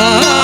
Ah.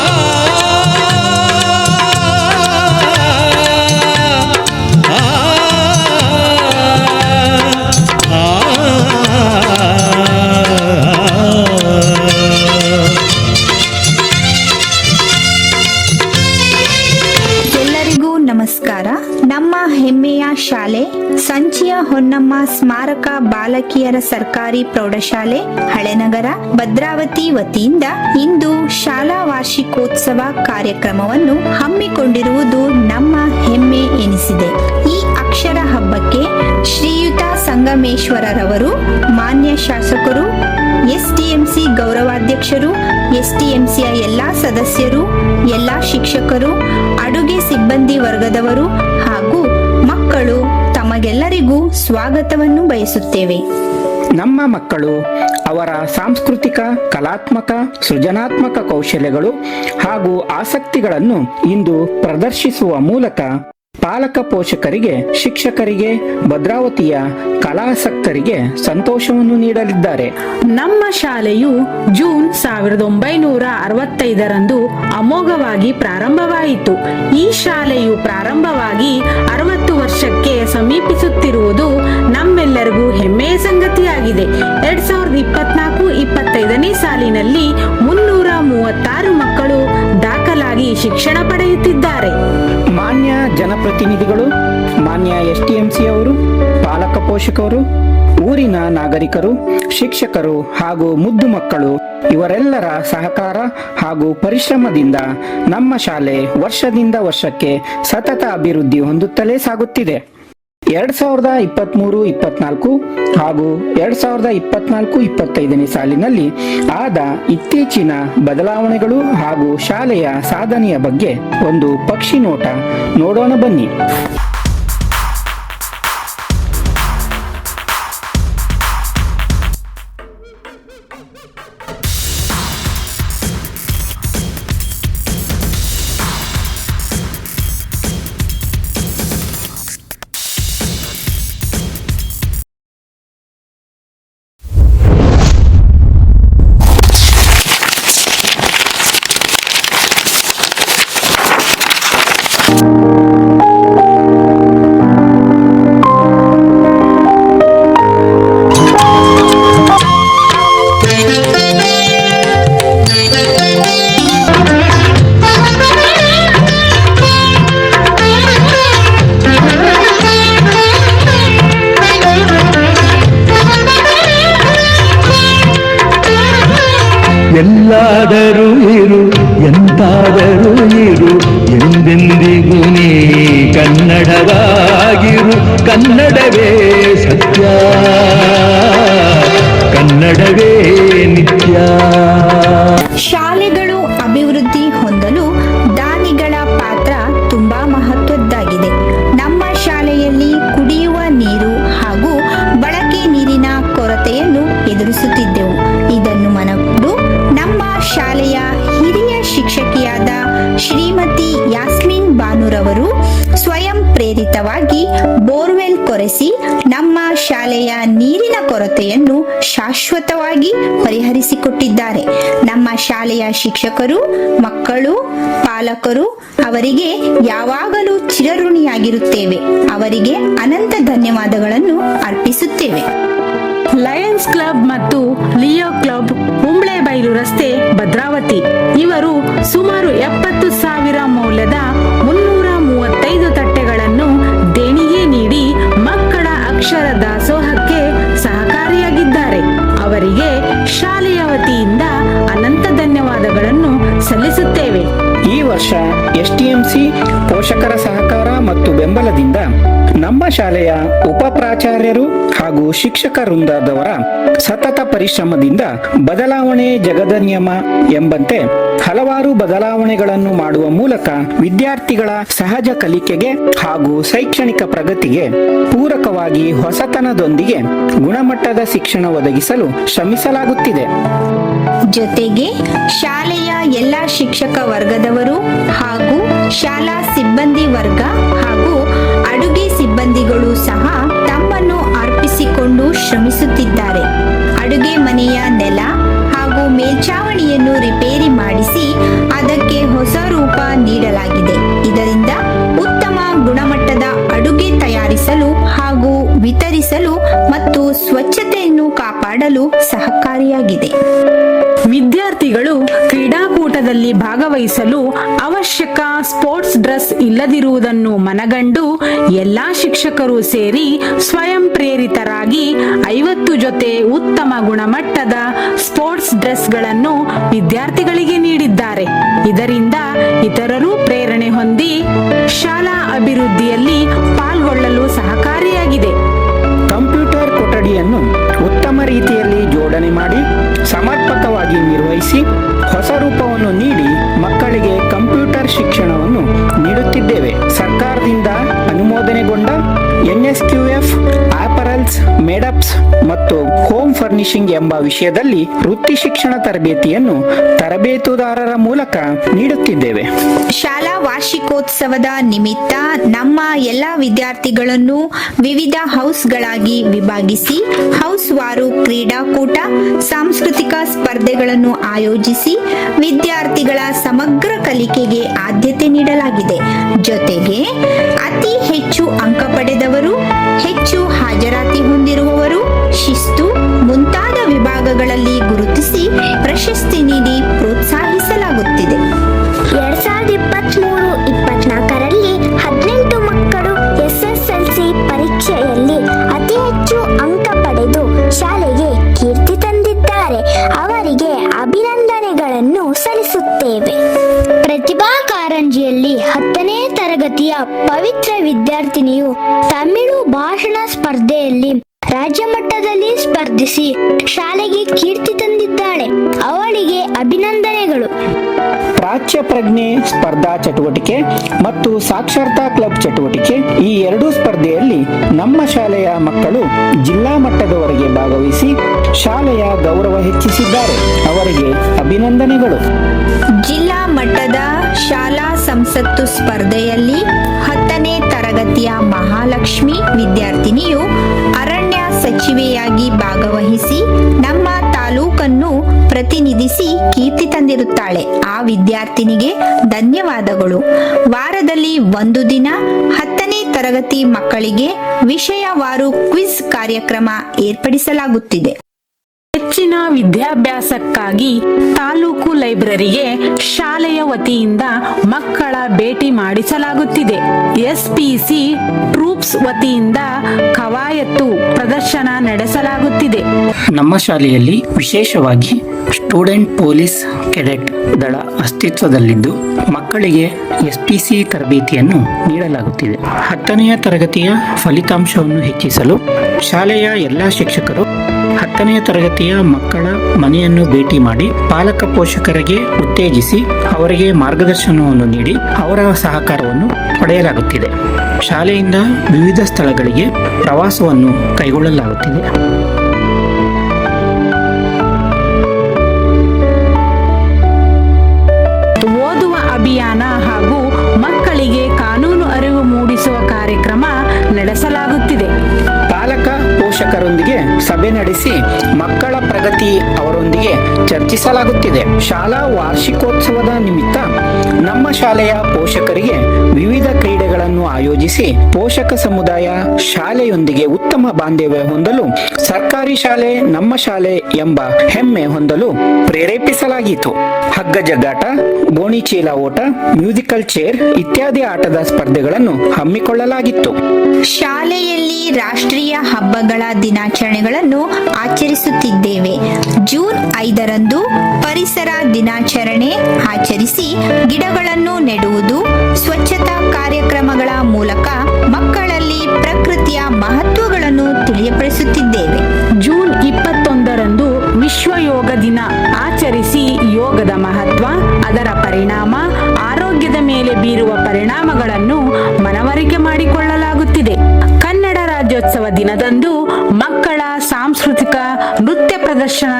ಸರ್ಕಾರಿ ಪ್ರೌಢಶಾಲೆ, ಹಳೆನಗರ, ಭದ್ರಾವತಿ ವತಿಯಿಂದ ಇಂದು ಶಾಲಾ ವಾರ್ಷಿಕೋತ್ಸವ ಕಾರ್ಯಕ್ರಮವನ್ನು ಹಮ್ಮಿಕೊಂಡಿರುವುದು ನಮ್ಮ ಹೆಮ್ಮೆ ಎನಿಸಿದೆ. ಈ ಅಕ್ಷರ ಹಬ್ಬಕ್ಕೆ ಶ್ರೀಯುತ ಸಂಗಮೇಶ್ವರರವರು, ಮಾನ್ಯ ಶಾಸಕರು ಎಸ್ಟಿಎಂಸಿ ಗೌರವಾಧ್ಯಕ್ಷರು ಎಸ್ಟಿಎಂಸಿಯ ಎಲ್ಲಾ ಸದಸ್ಯರು, ಎಲ್ಲಾ ಶಿಕ್ಷಕರು, ಅಡುಗೆ ಸಿಬ್ಬಂದಿ ವರ್ಗದವರು ಹಾಗೂ ಮಕ್ಕಳು ತಮಗೆಲ್ಲರಿಗೂ ಸ್ವಾಗತವನ್ನು ಬಯಸುತ್ತೇವೆ. ನಮ್ಮ ಮಕ್ಕಳು, ಅವರ ಸಾಂಸ್ಕೃತಿಕ, ಕಲಾತ್ಮಕ, ಸೃಜನಾತ್ಮಕ ಕೌಶಲ್ಯಗಳು ಹಾಗೂ ಆಸಕ್ತಿಗಳನ್ನು ಇಂದು ಪ್ರದರ್ಶಿಸುವ ಮೂಲಕ ಪಾಲಕ ಪೋಷಕರಿಗೆ, ಶಿಕ್ಷಕರಿಗೆ, ಭದ್ರಾವತಿಯ ಕಲಾಸಕ್ತರಿಗೆ ಸಂತೋಷವನ್ನು ನೀಡಲಿದ್ದಾರೆ. ನಮ್ಮ ಶಾಲೆಯು ಜೂನ್ ಸಾವಿರದ ಒಂಬೈನೂರ ಅರವತ್ತೈದರಂದು ಅಮೋಘವಾಗಿ ಪ್ರಾರಂಭವಾಯಿತು. ಈ ಶಾಲೆಯು ಪ್ರಾರಂಭವಾಗಿ ಅರವತ್ತು ವರ್ಷಕ್ಕೆ ಸಮೀಪಿಸುತ್ತಿರುವುದು ನಮ್ಮೆಲ್ಲರಿಗೂ ಹೆಮ್ಮೆಯ ಸಂಗತಿಯಾಗಿದೆ. ಎರಡ್ ಸಾವಿರದ ಇಪ್ಪತ್ನಾಲ್ಕು ಇಪ್ಪತ್ತೈದನೇ ಸಾಲಿನಲ್ಲಿ ಮುನ್ನೂರ ಮೂವತ್ತಾರು ಮಕ್ಕಳು ದಾಖಲಾಗಿ ಶಿಕ್ಷಣ ಪಡೆಯುತ್ತಿದ್ದಾರೆ. ಮಾನ್ಯ ಜನಪ್ರತಿನಿಧಿಗಳು, ಮಾನ್ಯ ಎಸ್ ಟಿ ಎಂ ಸಿ ಅವರು ಪಾಲಕ ಪೋಷಕರು, ಊರಿನ ನಾಗರಿಕರು, ಶಿಕ್ಷಕರು ಹಾಗೂ ಮುದ್ದು ಮಕ್ಕಳು ಇವರೆಲ್ಲರ ಸಹಕಾರ ಹಾಗೂ ಪರಿಶ್ರಮದಿಂದ ನಮ್ಮ ಶಾಲೆ ವರ್ಷದಿಂದ ವರ್ಷಕ್ಕೆ ಸತತ ಅಭಿವೃದ್ಧಿ ಹೊಂದುತ್ತಲೇ ಸಾಗುತ್ತಿದೆ. ಎರಡ್ ಸಾವಿರದ ಇಪ್ಪತ್ಮೂರು, ಇಪ್ಪತ್ನಾಲ್ಕು ಹಾಗೂ ಎರಡ್ ಸಾವಿರದ ಇಪ್ಪತ್ನಾಲ್ಕು, ಇಪ್ಪತ್ತೈದನೇ ಸಾಲಿನಲ್ಲಿ ಆದ ಇತ್ತೀಚಿನ ಬದಲಾವಣೆಗಳು ಹಾಗೂ ಶಾಲೆಯ ಸಾಧನೆಯ ಬಗ್ಗೆ ಒಂದು ಪಕ್ಷಿ ನೋಟ ನೋಡೋಣ ಬನ್ನಿ. ಎಲ್ಲಾದರೂ ಇರು ಎಂತಾದರೂ ಇರು ಎಂದೆಂದಿಗೂ ನೀ ಕನ್ನಡವಾಗಿರು. ಕನ್ನಡವೇ ಸತ್ಯ ಕನ್ನಡವೇ ನಿತ್ಯ. ಶಾಲೆಯ ನೀರಿನ ಕೊರತೆಯನ್ನು ಶಾಶ್ವತವಾಗಿ ಪರಿಹರಿಸಿಕೊಟ್ಟಿದ್ದಾರೆ. ನಮ್ಮ ಶಾಲೆಯ ಶಿಕ್ಷಕರು, ಮಕ್ಕಳು, ಪಾಲಕರು ಅವರಿಗೆ ಯಾವಾಗಲೂ ಚಿರಋಣಿಯಾಗಿರುತ್ತೇವೆ. ಅವರಿಗೆ ಅನಂತ ಧನ್ಯವಾದಗಳನ್ನು ಅರ್ಪಿಸುತ್ತೇವೆ. ಲಯನ್ಸ್ ಕ್ಲಬ್ ಮತ್ತು ಲಿಯೋ ಕ್ಲಬ್ ಬೈಲು ರಸ್ತೆ, ಭದ್ರಾವತಿ. ಇವರು ಸುಮಾರು ಎಪ್ಪತ್ತು ಸಾವಿರ ಮೌಲ್ಯದ ಮುನ್ನೂರ ಮೂವತ್ತೈದು ತಟ್ಟೆಗಳನ್ನು ಅಕ್ಷರ ದಾಸೋಹಕ್ಕೆ ಸಹಕಾರಿಯಾಗಿದ್ದಾರೆ. ಅವರಿಗೆ ಶಾಲೆಯ ವತಿಯಿಂದ ಅನಂತ ಧನ್ಯವಾದಗಳನ್ನು ಸಲ್ಲಿಸುತ್ತೇವೆ. ಈ ವರ್ಷ ಎಸ್ಟಿಎಂಸಿ ಪೋಷಕರ ಸಹಕಾರ ಮತ್ತು ಬೆಂಬಲದಿಂದ ನಮ್ಮ ಶಾಲೆಯ ಉಪ ಪ್ರಾಚಾರ್ಯರು ಹಾಗೂ ಶಿಕ್ಷಕ ವೃಂದದವರ ಸತತ ಪರಿಶ್ರಮದಿಂದ ಬದಲಾವಣೆ ಜಗದ ನಿಯಮ ಎಂಬಂತೆ ಹಲವಾರು ಬದಲಾವಣೆಗಳನ್ನು ಮಾಡುವ ಮೂಲಕ ವಿದ್ಯಾರ್ಥಿಗಳ ಸಹಜ ಕಲಿಕೆಗೆ ಹಾಗೂ ಶೈಕ್ಷಣಿಕ ಪ್ರಗತಿಗೆ ಪೂರಕವಾಗಿ ಹೊಸತನದೊಂದಿಗೆ ಗುಣಮಟ್ಟದ ಶಿಕ್ಷಣ ಒದಗಿಸಲು ಶ್ರಮಿಸಲಾಗುತ್ತಿದೆ. ಜೊತೆಗೆ ಶಾಲೆಯ ಎಲ್ಲ ಶಿಕ್ಷಕ ವರ್ಗದವರು ಹಾಗೂ ಶಾಲಾ ಸಿಬ್ಬಂದಿ ವರ್ಗ ಹಾಗೂ ಅಡುಗೆ ಸಿಬ್ಬಂದಿಗಳು ಸಹ ತಮ್ಮನ್ನು ಅರ್ಪಿಸಿಕೊಂಡು ಶ್ರಮಿಸುತ್ತಿದ್ದಾರೆ. ಅಡುಗೆ ಮನೆಯ ನೆಲ ಹಾಗೂ ಮೇಲ್ಛಾವಣಿಯನ್ನು ರಿಪೇರಿ ಮಾಡಿಸಿ ಅದಕ್ಕೆ ಹೊಸ ರೂಪ ನೀಡಲಾಗಿದೆ. ಇದರಿಂದ ಉತ್ತಮ ಗುಣಮಟ್ಟದ ಅಡುಗೆ ತಯಾರಿಸಲು ಹಾಗೂ ವಿತರಿಸಲು ಮತ್ತು ಸ್ವಚ್ಛತೆಯನ್ನು ಕಾಪಾಡಲು ಸಹಕಾರಿಯಾಗಿದೆ. ವಿದ್ಯಾರ್ಥಿಗಳು ಕ್ರೀಡಾಕೂಟದಲ್ಲಿ ಭಾಗವಹಿಸಲು ಅವಶ್ಯಕ ಸ್ಪೋರ್ಟ್ಸ್ ಡ್ರೆಸ್ ಇಲ್ಲದಿರುವುದನ್ನು ಮನಗಂಡು ಎಲ್ಲಾ ಶಿಕ್ಷಕರು ಸೇರಿ ಸ್ವಯಂ ಪ್ರೇರಿತರಾಗಿ ಐವತ್ತು ಜೊತೆ ಉತ್ತಮ ಗುಣಮಟ್ಟದ ಸ್ಪೋರ್ಟ್ಸ್ ಡ್ರೆಸ್ಗಳನ್ನು ವಿದ್ಯಾರ್ಥಿಗಳಿಗೆ ನೀಡಿದ್ದಾರೆ. ಇದರಿಂದ ಇತರರೂ ಪ್ರೇರಣೆ ಹೊಂದಿ ಶಾಲಾ ಅಭಿವೃದ್ಧಿಯಲ್ಲಿ ಪಾಲ್ಗೊಳ್ಳಲು ಸಹಕಾರಿಯಾಗಿದೆ. ಕಂಪ್ಯೂಟರ್ ಕೊಠಡಿಯನ್ನು ಉತ್ತಮ ಮಾಡಿ ಸಮರ್ಪಕವಾಗಿ ನಿರ್ವಹಿಸಿ ಹೊಸ ರೂಪವನ್ನು ನೀಡಿ ಮಕ್ಕಳಿಗೆ ಕಂಪ್ಯೂಟರ್ ಶಿಕ್ಷಣವನ್ನು ನೀಡುತ್ತಿದ್ದೇವೆ. ಸರ್ಕಾರದಿಂದ ಅನುಮೋದನೆಗೊಂಡ ಎನ್ಎಸ್ಕ್ಯೂಎಫ್, ಆಪರಲ್ಸ್, ಮೇಡಪ್ಸ್ ಮತ್ತು ಹೋಮ್ ಫರ್ನಿಶಿಂಗ್ ಎಂಬ ವಿಷಯದಲ್ಲಿ ವೃತ್ತಿ ಶಿಕ್ಷಣ ತರಬೇತಿಯನ್ನು ತರಬೇತುದಾರರ ಮೂಲಕ ನೀಡುತ್ತಿದ್ದೇವೆ. ಶಾಲಾ ವಾರ್ಷಿಕೋತ್ಸವದ ನಿಮಿತ್ತ ನಮ್ಮ ಎಲ್ಲಾ ವಿದ್ಯಾರ್ಥಿಗಳನ್ನು ವಿವಿಧ ಹೌಸ್ಗಳಾಗಿ ವಿಭಾಗಿಸಿ ಹೌಸ್ ವಾರು ಕ್ರೀಡಾಕೂಟ, ಸಾಂಸ್ಕೃತಿಕ ಸ್ಪರ್ಧೆಗಳನ್ನು ಆಯೋಜಿಸಿ ವಿದ್ಯಾರ್ಥಿಗಳ ಸಮಗ್ರ ಕಲಿಕೆಗೆ ಆದ್ಯತೆ ನೀಡಲಾಗಿದೆ. ಜೊತೆಗೆ ಅತಿ ಹೆಚ್ಚು ಅಂಕ ವಿದ್ಯಾರ್ಥಿನಿಯು ತಮಿಳು ಭಾಷಣ ಸ್ಪರ್ಧೆಯಲ್ಲಿ ರಾಜ್ಯ ಮಟ್ಟದಲ್ಲಿ ಸ್ಪರ್ಧಿಸಿ ಶಾಲೆಗೆ ಕೀರ್ತಿ ತಂದಿದ್ದಾಳೆ. ಅವಳಿಗೆ ಅಭಿನಂದನೆಗಳು. ಪ್ರಾಚ್ಯ ಪ್ರಜ್ಞೆ ಸ್ಪರ್ಧಾ ಚಟುವಟಿಕೆ ಮತ್ತು ಸಾಕ್ಷರತಾ ಕ್ಲಬ್ ಚಟುವಟಿಕೆ ಈ ಎರಡೂ ಸ್ಪರ್ಧೆಯಲ್ಲಿ ನಮ್ಮ ಶಾಲೆಯ ಮಕ್ಕಳು ಜಿಲ್ಲಾ ಮಟ್ಟದವರೆಗೆ ಭಾಗವಹಿಸಿ ಶಾಲೆಯ ಗೌರವ ಹೆಚ್ಚಿಸಿದ್ದಾರೆ. ಅವರಿಗೆ ಅಭಿನಂದನೆಗಳು. ಜಿಲ್ಲಾ ಮಟ್ಟದ ಶಾಲಾ ಸಂಸತ್ತು ಸ್ಪರ್ಧೆಯಲ್ಲಿ ಹತ್ತನೇ ವಿದ್ಯಾರ್ಥಿನಿಗೆ ಧನ್ಯವಾದಗಳು. ವಾರದಲ್ಲಿ ಒಂದು ದಿನ ಹತ್ತನೇ ತರಗತಿ ಮಕ್ಕಳಿಗೆ ವಿಷಯವಾರು ಕ್ವಿಜ್ ಕಾರ್ಯಕ್ರಮ ಏರ್ಪಡಿಸಲಾಗುತ್ತಿದೆ. ಹೆಚ್ಚಿನ ವಿದ್ಯಾಭ್ಯಾಸಕ್ಕಾಗಿ ತಾಲೂಕು ಲೈಬ್ರರಿಗೆ ಶಾಲೆಯ ವತಿಯಿಂದ ಮಕ್ಕಳ ಭೇಟಿ ಮಾಡಿಸಲಾಗುತ್ತಿದೆ. ಎಸ್ಪಿಸಿ ಟ್ರೂಪ್ಸ್ ವತಿಯಿಂದ ಕವಾಯತ್ತು ಪ್ರದರ್ಶನ ನಡೆಸಲಾಗುತ್ತಿದೆ. ನಮ್ಮ ಶಾಲೆಯಲ್ಲಿ ವಿಶೇಷವಾಗಿ ಸ್ಟೂಡೆಂಟ್ ಪೊಲೀಸ್ ಕೆಡೆಟ್ ದಳ ಅಸ್ತಿತ್ವದಲ್ಲಿದ್ದು ಮಕ್ಕಳಿಗೆ ಎಸ್ಪಿಸಿ ತರಬೇತಿಯನ್ನು ನೀಡಲಾಗುತ್ತಿದೆ. ಹತ್ತನೆಯ ತರಗತಿಯ ಫಲಿತಾಂಶವನ್ನು ಹೆಚ್ಚಿಸಲು ಶಾಲೆಯ ಎಲ್ಲ ಶಿಕ್ಷಕರು ಹತ್ತನೆಯ ತರಗತಿಯ ಮಕ್ಕಳ ಮನೆಯನ್ನು ಭೇಟಿ ಮಾಡಿ ಪಾಲಕ ಪೋಷಕರಿಗೆ ಉತ್ತೇಜಿಸಿ ಅವರಿಗೆ ಮಾರ್ಗದರ್ಶನವನ್ನು ನೀಡಿ ಅವರ ಸಹಕಾರವನ್ನು ಪಡೆಯಲಾಗುತ್ತಿದೆ. ಶಾಲೆಯಿಂದ ವಿವಿಧ ಸ್ಥಳಗಳಿಗೆ ಪ್ರವಾಸವನ್ನು ಕೈಗೊಳ್ಳಲಾಗುತ್ತಿದೆ. ಸಭೆ ನಡೆಸಿ ಮಕ್ಕಳ ಪ್ರಗತಿ ಅವರೊಂದಿಗೆ ಚರ್ಚಿಸಲಾಗುತ್ತಿದೆ. ಶಾಲಾ ವಾರ್ಷಿಕೋತ್ಸವದ ನಿಮಿತ್ತ ನಮ್ಮ ಶಾಲೆಯ ಪೋಷಕರಿಗೆ ವಿವಿಧ ಕ್ರೀಡೆಗಳನ್ನು ಆಯೋಜಿಸಿ ಪೋಷಕ ಸಮುದಾಯ ಶಾಲೆಯೊಂದಿಗೆ ಉತ್ತಮ ಬಾಂಧವ್ಯ ಹೊಂದಲು ಸರ್ಕಾರಿ ಶಾಲೆ, ನಮ್ಮ ಶಾಲೆ ಎಂಬ ಹೆಮ್ಮೆ ಹೊಂದಲು ಪ್ರೇರೇಪಿಸಲಾಗಿತ್ತು. ಹಗ್ಗ ಜಗ್ಗಾಟ ಗೋಣಿ ಚೀಲ ಓಟ, ಮ್ಯೂಸಿಕಲ್ ಚೇರ್ ಇತ್ಯಾದಿ ಆಟದ ಸ್ಪರ್ಧೆಗಳನ್ನು ಹಮ್ಮಿಕೊಳ್ಳಲಾಗಿತ್ತು. ಶಾಲೆಯಲ್ಲಿ ರಾಷ್ಟ್ರೀಯ ಹಬ್ಬಗಳ ದಿನಾಚರಣೆಗಳನ್ನು ಆಚರಿಸುತ್ತಿದ್ದೇವೆ. ಜೂನ್ ಐದರಂದು ಪರಿಸರ ದಿನಾಚರಣೆ ಆಚರಿಸಿ ಗಿಡಗಳನ್ನು ನೆಡುವುದು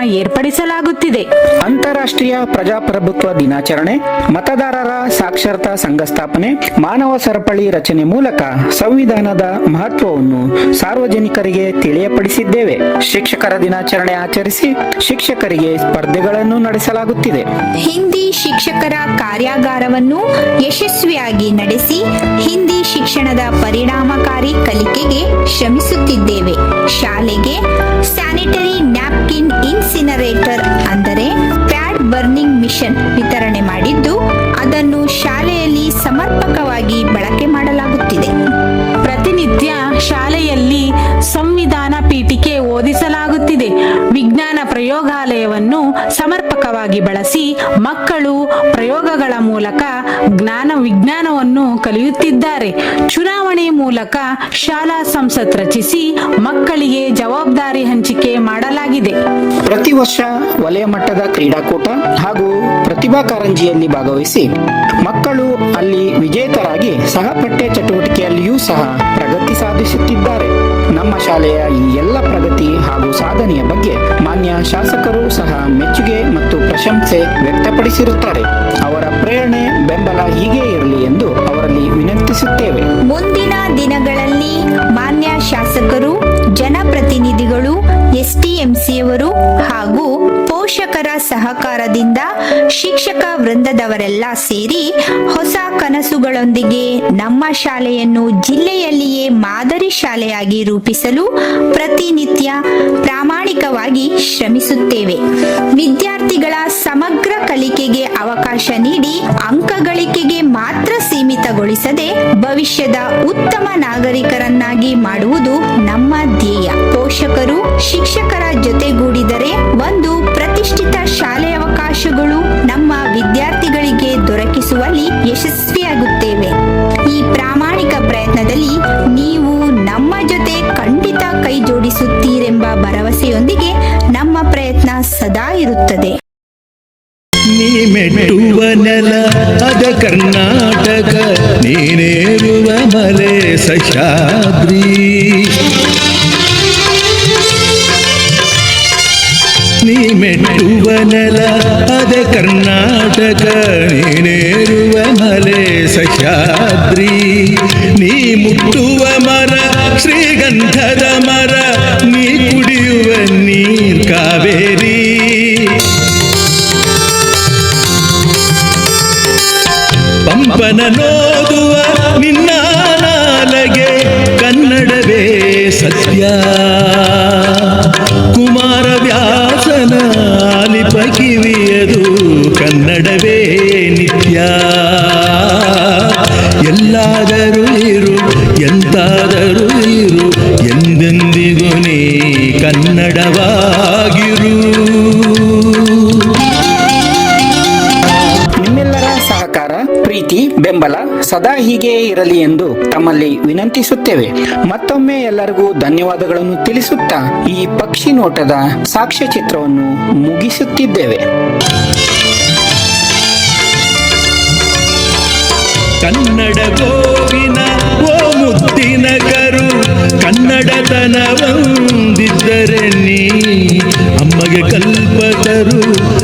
ಏರ್ಪಡಿಸಲಾಗುತ್ತಿದೆ. ಅಂತಾರಾಷ್ಟ್ರೀಯ ಪ್ರಜಾಪ್ರಭುತ್ವ ದಿನಾಚರಣೆ, ಮತದಾರರ ಸಾಕ್ಷರತಾ ಸಂಘ ಸ್ಥಾಪನೆ ಮಾನವ ಸರಪಳಿ ರಚನೆ ಮೂಲಕ ಸಂವಿಧಾನದ ಮಹತ್ವವನ್ನು ಸಾರ್ವಜನಿಕರಿಗೆ ತಿಳಿಯಪಡಿಸಿದ್ದೇವೆ. ಶಿಕ್ಷಕರ ದಿನಾಚರಣೆ ಆಚರಿಸಿ ಶಿಕ್ಷಕರಿಗೆ ಸ್ಪರ್ಧೆಗಳನ್ನು ನಡೆಸಲಾಗುತ್ತಿದೆ. ಹಿಂದಿ ಶಿಕ್ಷಕರ ಕಾರ್ಯಾಗಾರವನ್ನು ಯಶಸ್ವಿಯಾಗಿ ನಡೆಸಿ ಹಿಂದಿ ಶಿಕ್ಷಣದ ಪರಿಣಾಮಕಾರಿ ಕಲಿಕೆಗೆ ಶ್ರಮಿಸುತ್ತಿದ್ದೇವೆ. ಶಾಲೆಗೆ ಸ್ಯಾನಿಟರಿ ನ್ಯಾಪ್ಕಿನ್ ಇನ್ಸಿನರೇಟರ್ ಅಂದರೆ ಬರ್ನಿಂಗ್ ಮಿಷನ್ ವಿತರಣೆ ಮಾಡಿದ್ದು, ಅದನ್ನು ಶಾಲೆಯಲ್ಲಿ ಸಮರ್ಪಕವಾಗಿ ಬಳಕೆ ಮಾಡಲಾಗುತ್ತಿದೆ. ಪ್ರತಿನಿತ್ಯ ಶಾಲೆಯಲ್ಲಿ ಸಂವಿಧಾನ ಪೀಠಿಕೆ ಓದಿಸಲಾಗುತ್ತಿದೆ. ವಿಜ್ಞಾನ ಪ್ರಯೋಗಾಲಯವನ್ನು ಸಮರ್ಪಕವಾಗಿ ಬಳಸಿ ಮಕ್ಕಳು ಪ್ರಯೋಗಗಳ ಮೂಲಕ ಚುನಾವಣೆ ಮೂಲಕ ಶಾಲಾ ಸಂಸತ್ ರಚಿಸಿ ಮಕ್ಕಳಿಗೆ ಜವಾಬ್ದಾರಿ ಹಂಚಿಕೆ ಮಾಡಲಾಗಿದೆ. ಪ್ರತಿ ವರ್ಷ ವಲಯ ಮಟ್ಟದ ಕ್ರೀಡಾಕೂಟ ಹಾಗೂ ಪ್ರತಿಭಾ ಕಾರಂಜಿಯಲ್ಲಿ ಭಾಗವಹಿಸಿ ಮಕ್ಕಳು ಅಲ್ಲಿ ವಿಜೇತರಾಗಿ ಸಹಪಠ್ಯ ಚಟುವಟಿಕೆಯಲ್ಲಿಯೂ ಸಹ ಪ್ರಗತಿ ಸಾಧಿಸುತ್ತಿದ್ದಾರೆ. ನಮ್ಮ ಶಾಲೆಯ ಈ ಎಲ್ಲ ಪ್ರಗತಿ ಹಾಗೂ ಸಾಧನೆಯ ಬಗ್ಗೆ ಮಾನ್ಯ ಶಾಸಕರು ಸಹ ಮೆಚ್ಚುಗೆ ಮತ್ತು ಪ್ರಶಂಸೆ ವ್ಯಕ್ತಪಡಿಸಿರುತ್ತಾರೆ. ಅವರ ಪ್ರೇರಣೆ ಬೆಂಬಲ ಹೀಗೆ ಇರಲಿ ಎಂದು ಅವರಲ್ಲಿ ವಿನಂತಿಸುತ್ತೇವೆ. ಮುಂದಿನ ದಿನಗಳಲ್ಲಿ ಮಾನ್ಯ ಶಾಸಕರು ಜನಪ್ರತಿನಿಧಿಗಳು ಎಸ್ಟಿಎಂಸಿಯವರು ಹಾಗೂ ಪೋಷಕರ ಸಹಕಾರದಿಂದ ಶಿಕ್ಷಕ ವೃಂದದವರೆಲ್ಲ ಸೇರಿ ಹೊಸ ಕನಸುಗಳೊಂದಿಗೆ ನಮ್ಮ ಶಾಲೆಯನ್ನು ಜಿಲ್ಲೆಯಲ್ಲಿಯೇ ಮಾದರಿ ಶಾಲೆಯಾಗಿ ರೂಪಿಸಲು ಪ್ರತಿನಿತ್ಯ ಪ್ರಾಮಾಣಿಕವಾಗಿ ಶ್ರಮಿಸುತ್ತೇವೆ. ವಿದ್ಯಾರ್ಥಿಗಳ ಸಮಗ್ರ ಕಲಿಕೆಗೆ ಅವಕಾಶ ನೀಡಿ ಅಂಕಗಳಿಕೆಗೆ ಮಾತ್ರ ಸೀಮಿತಗೊಳಿಸದೆ ಭವಿಷ್ಯದ ಉತ್ತಮ ನಾಗರಿಕರನ್ನಾಗಿ ಮಾಡುವುದು ನಮ್ಮ ಧ್ಯೇಯ. ಪೋಷಕರು, ಶಿಕ್ಷಕರ ಜೊತೆಗೂಡಿದರೆ ಒಂದು ಪ್ರತಿಷ್ಠಿತ ಶಾಲೆ ಅವಕಾಶಗಳು ನಮ್ಮ ವಿದ್ಯಾರ್ಥಿಗಳಿಗೆ ದೊರಕಿಸುವಲ್ಲಿ ಯಶಸ್ವಿಯಾಗುತ್ತೇವೆ. ಈ ಪ್ರಾಮಾಣಿಕ ಪ್ರಯತ್ನದಲ್ಲಿ ನೀವು ನಮ್ಮ ಜೊತೆ ಖಂಡಿತ ಕೈ ಜೋಡಿಸುತ್ತೀರೆಂಬ ಭರವಸೆಯೊಂದಿಗೆ ನಮ್ಮ ಪ್ರಯತ್ನ ಸದಾ ಇರುತ್ತದೆ. ಮೆಟ್ಟುವ ನೆಲ, ಅದ ಕರ್ನಾಟಕ. ಮಲೆ ಸಹ್ಯಾದ್ರಿ. ನೀ ಮೆಟ್ಟುವ ನೆಲ ಅದ ಕರ್ನಾಟಕ ನೀನೇರುವ ಮಲೆ ಸಹ್ಯಾದ್ರಿ ನೀ ಮುಟ್ಟುವ ಮರ ಶ್ರೀಗಂಧದ ಮರ ನೀ ಕುಡಿಯುವ ನೀರ್ ಕಾವೇರಿ ಪಂಪನ ಕಿವಿಯದು ಕನ್ನಡವೇ ನಿತ್ಯ. ಸದಾ ಹೀಗೆ ಇರಲಿ ಎಂದು ತಮ್ಮಲ್ಲಿ ವಿನಂತಿಸುತ್ತೇವೆ. ಮತ್ತೊಮ್ಮೆ ಎಲ್ಲರಿಗೂ ಧನ್ಯವಾದಗಳನ್ನು ತಿಳಿಸುತ್ತಾ ಈ ಪಕ್ಷಿ ನೋಟದ ಸಾಕ್ಷ್ಯ ಚಿತ್ರವನ್ನು ಮುಗಿಸುತ್ತಿದ್ದೇವೆ. ಕನ್ನಡ ಗೋವಿನ, ಓ ಮುದ್ದಿನ ಕರು ಕನ್ನಡತನವಂದಿದ್ದರೆ ನೀ, ಅಮ್ಮಗೆ ಕಲ್ಪತರು